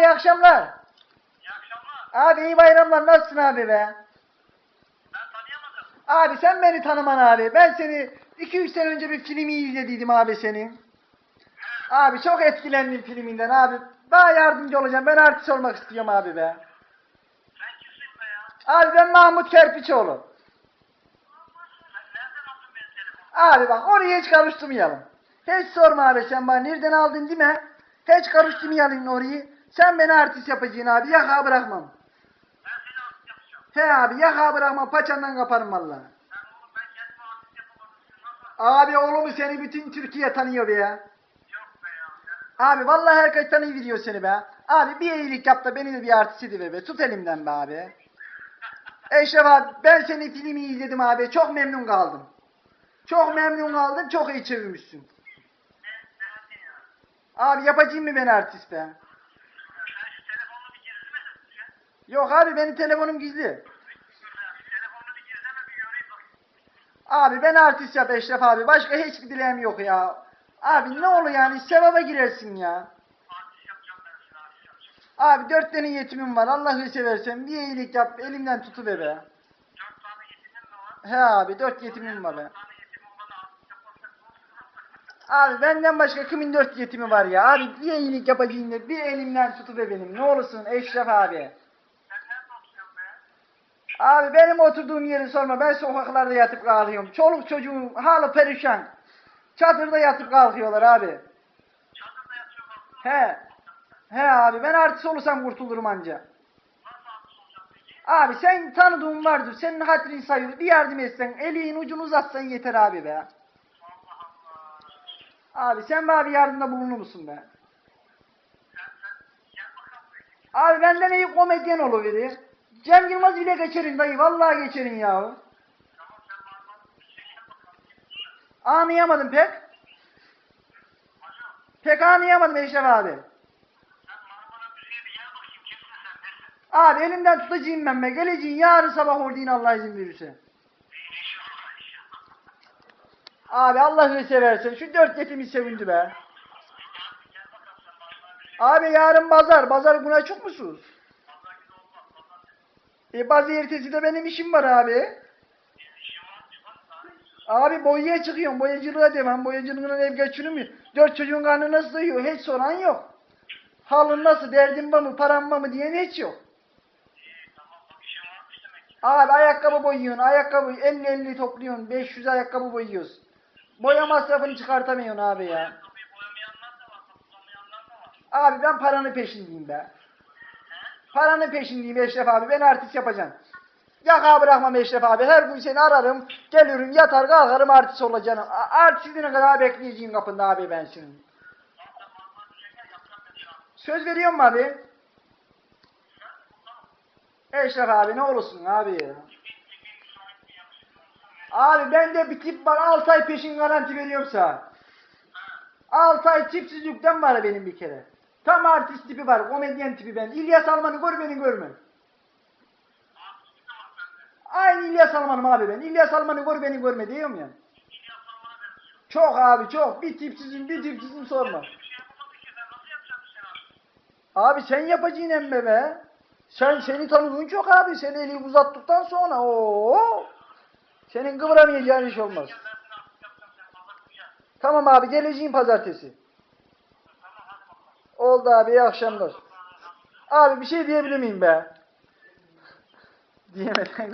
iyi akşamlar. İyi akşamlar. Abi iyi bayramlar. Nasılsın abi be? Ben tanıyamadım. Abi sen beni tanıman abi. Ben seni 2-3 sene önce bir filmi izlediydim abi senin. Abi çok etkilendim filminden abi. Daha yardımcı olacağım. Ben artist olmak istiyorum abi be. Sen kimsin be ya? Abi ben Mahmut Kerpiçoğlu. Abi bak oraya hiç karıştırmayalım. Hiç sorma abi sen bana nereden aldın değil mi? Hiç karıştırmayalım orayı. Sen beni artist yapacaksın abi. Yaka bırakmam. Ben seni artist yapacağım. He abi yaka bırakmam. Paçandan kaparım valla. Ben? Abi oğlum seni bütün Türkiye tanıyor be ya. Yok be ya. Abi vallahi herkes tanıyor seni be. Abi bir iyilik yap da beni de bir artist ediver be. Tut elimden be abi. Eşref abi ben senin filmi izledim abi. Çok memnun kaldım. Çok memnun kaldım. Çok iyi çevirmişsin. Abi yapacağım mı beni artist be? Sen şu telefonunu bir gizlemedin mi? sen? Yok abi benim telefonum gizli. Abi ben artist yap Eşref abi. Başka hiçbir dileğim yok ya. Abi ne olur yani sevaba girersin ya. Abi dört tane yetimim var. Allah'ı seversen bir iyilik yap. Elimden tutuver be. Var? He abi dört yetimim var be. Abi benden başka kimin dört yetimi var ya? Abi bir iyilik yapacağım da bir elimden tutuver benim. Ne olursun Eşref abi. Sen nerede oturuyorsun be? Abi benim oturduğum yeri sorma. Ben sokaklarda yatıp kalkıyorum. Çoluk çocuğum halı perişan. Çadırda yatıp kalkıyorlar abi. Çadırda yatıyor baksana. He. He abi ben artist olursam kurtulurum anca. Abi sen tanıdığın vardır. Senin hatırın sayılır. Bir yardım etsen, elin ucunu uzatsan yeter abi be. Abi sen bana bir yardımda bulunur musun be? Abi benden iyi komedyen oluverir. Cem Yılmaz bile geçerin dayı. Vallahi geçerin ya. Anlayamadım pek. Pek anlayamadım Eşref abi. Abi elimden tutacağım ben be. Geleceğin yarın sabah orada yine Allah izin verirse. Abi Allah'ını seversen şu dört yetimi sevindi be. Abi yarın pazar. Pazar buna çok musunuz? E bazı ertesi de benim işim var abi. Abi boyaya çıkıyorum. Boyacılığa devam. Boyacılığının ev geçini mi? Dört çocuğun karnı nasıl doyuyor? Hiç soran yok. Halın nasıl? Derdin var mı? Paran var mı? diyen hiç yok. Abi ayakkabı boyuyorsun. Ayakkabı 50-50 topluyorsun. 500 ayakkabı boyuyoruz. Boya masrafını çıkartamıyorsun abi ya. Abi ben paranın peşindeyim be. Paranın peşindeyim Eşref abi. Ben artist yapacağım. Yaka bırakmam Eşref abi. Her gün seni ararım. Gelirim yatar kalkarım artist olacağım. A- Artistliğine kadar bekleyeceğim kapında abi ben senin. Ben. Söz veriyor mu abi? Eşref abi ne olursun abi ya. Tipin tipin müsait bir. Abi tip var 6 ay peşin garanti veriyorsa. 6 ay tipsizlikten var benim bir kere. Tam artist tipi var, komedyen tipi ben. İlyas Alman'ı gör beni görme. Aynı İlyas Alman'ım abi ben. İlyas Alman'ı gör beni görme diyorum ya. Çok abi çok. Bir tipsizim bir tipsizim sorma. Abi sen yapacaksın emme be. Sen seni tanıdığın çok abi. Sen eli uzattıktan sonra o Senin kıvıramayacağın iş olmaz. Tamam abi geleceğim pazartesi. Oldu abi iyi akşamlar. Abi bir şey diyebilir miyim be? Diyemeden